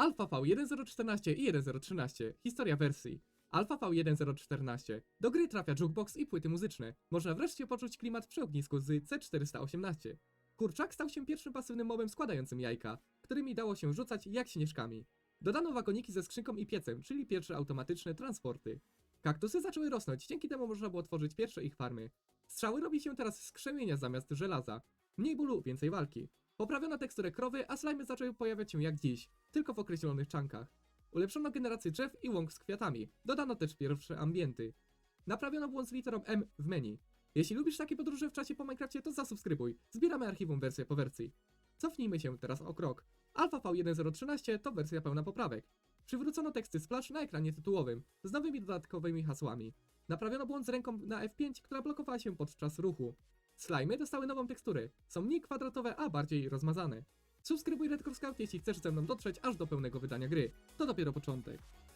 Alpha V1014 i 1013. Historia wersji. Alpha V1014. Do gry trafia jukebox i płyty muzyczne. Można wreszcie poczuć klimat przy ognisku z C418. Kurczak stał się pierwszym pasywnym mobem składającym jajka, którymi dało się rzucać jak śnieżkami. Dodano wagoniki ze skrzynką i piecem, czyli pierwsze automatyczne transporty. Kaktusy zaczęły rosnąć, dzięki temu można było tworzyć pierwsze ich farmy. Strzały robi się teraz z krzemienia zamiast żelaza. Mniej bólu, więcej walki. Poprawiono teksturę krowy, a slimy zaczęły pojawiać się jak dziś, tylko w określonych czankach. Ulepszono generację drzew i łąk z kwiatami. Dodano też pierwsze ambienty. Naprawiono błąd z literą M w menu. Jeśli lubisz takie podróże w czasie po Minecrafcie, to zasubskrybuj. Zbieramy archiwum wersję po wersji. Cofnijmy się teraz o krok. Alpha V1013 to wersja pełna poprawek. Przywrócono teksty splash na ekranie tytułowym, z nowymi dodatkowymi hasłami. Naprawiono błąd z ręką na F5, która blokowała się podczas ruchu. Slimy dostały nową teksturę. Są mniej kwadratowe, a bardziej rozmazane. Subskrybuj Redcore Scout, jeśli chcesz ze mną dotrzeć aż do pełnego wydania gry. To dopiero początek.